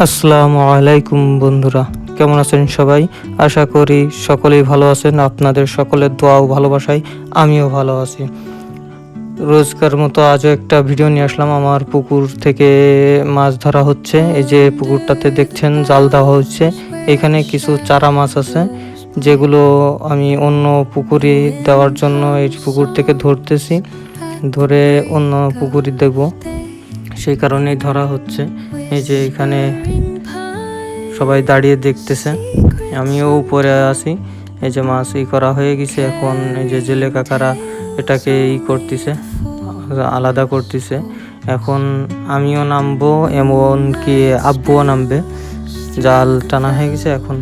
আসসালামু আলাইকুম বন্ধুরা, কেমন আছেন সবাই? আশা করি সকলেই ভালো আছেন, আপনাদের সকলের দোয়া ও ভালোবাসায় আমিও ভালো আছি। রোজকার মতো আজও একটা ভিডিও নিয়ে আসলাম, আমার পুকুর থেকে মাছ ধরা হচ্ছে, এই যে পুকুরটাতে দেখছেন জাল দেওয়া হচ্ছে, এখানে কিছু চারা মাছ আছে, যেগুলো আমি অন্য পুকুরে দেওয়ার জন্য এই পুকুর থেকে ধরতেছি, ধরে অন্য পুকুরে দেব সেই কারণেই ধরা হচ্ছে। এই যে এখানে সবাই দাঁড়িয়ে দেখতেছে আমিও উপরে আসি এই যে মাছ ই করা হয়ে গেছে। এখন এই যে জেলে কাকারা এটাকে ই করতেছে, আলাদা করতেছে। এখন আমিও নামবো এমন কি আব্বুও নামবে। জাল টানা হয়ে গেছে। এখন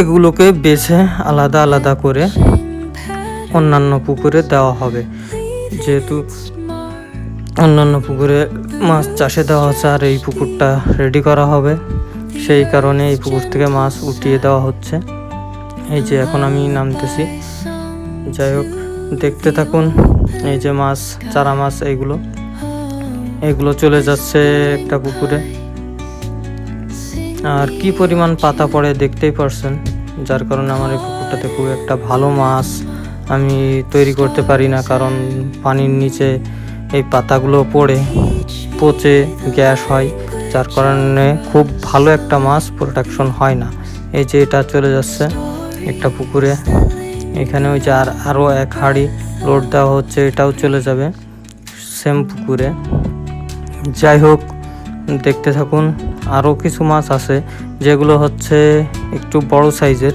এগুলোকে বেছে আলাদা আলাদা করে অন্যান্য পুকুরে দেওয়া হবে। যেহেতু অন্যান্য পুকুরে মাছ চাষে দেওয়া হচ্ছে আর এই পুকুরটা রেডি করা হবে। সেই কারণে এই পুকুর থেকে মাছ উঠিয়ে দেওয়া হচ্ছে। এই যে এখন আমি নামতেছি। যাই হোক, দেখতে থাকুন এই যে মাছ, চারা মাছ এইগুলো এগুলো চলে যাচ্ছে একটা পুকুরে। আর কি পরিমাণ পাতা পড়ে দেখতেই পারছেন, যার কারণে আমার এই পুকুরটাতে খুব একটা ভালো মাছ আমি তৈরি করতে পারি না, কারণ পানির নিচে এই পাতাগুলো পড়ে পচে গ্যাস হয়, যার কারণে খুব ভালো একটা মাছ প্রোডাকশন হয় না। এই যে এটা চলে যাচ্ছে একটা পুকুরে। এখানে ওই যে আর আরও এক হাঁড়ি লোড দেওয়া হচ্ছে, এটাও চলে যাবে সেম পুকুরে। যাই হোক, দেখতে থাকুন আরও কিছু মাছ আছে, যেগুলো হচ্ছে একটু বড় সাইজের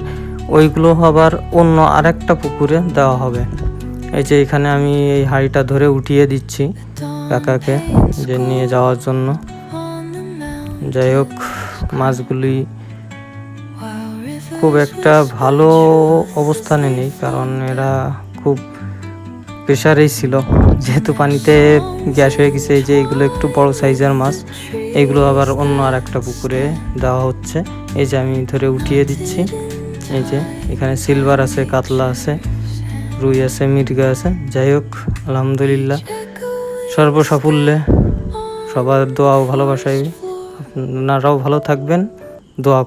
ওইগুলো আবার অন্য আরেকটা পুকুরে দেওয়া হবে। এই যে এখানে আমি এই হাঁড়িটা ধরে উঠিয়ে দিচ্ছি কাকাকে যে নিয়ে যাওয়ার জন্য। যাই হোক, মাছগুলি খুব একটা ভালো অবস্থানে নেই, কারণ এরা খুব প্রেশারেই ছিল। যেহেতু পানিতে গ্যাস হয়ে গেছে, এই যে এগুলো একটু বড় সাইজের মাছ, এগুলো আবার অন্য আর একটা পুকুরে দেওয়া হচ্ছে। এই যে আমি ধরে উঠিয়ে দিচ্ছি। এই যে এখানে সিলভার আছে, কাতলা আছে। রুই আছে মির্গা আছে। যাই হোক, আলহামদুলিল্লাহ। সর্বসাফল্যে সবার দোয়াও ভালোবাসাই আপনারাও ভালো থাকবেন। দোয়া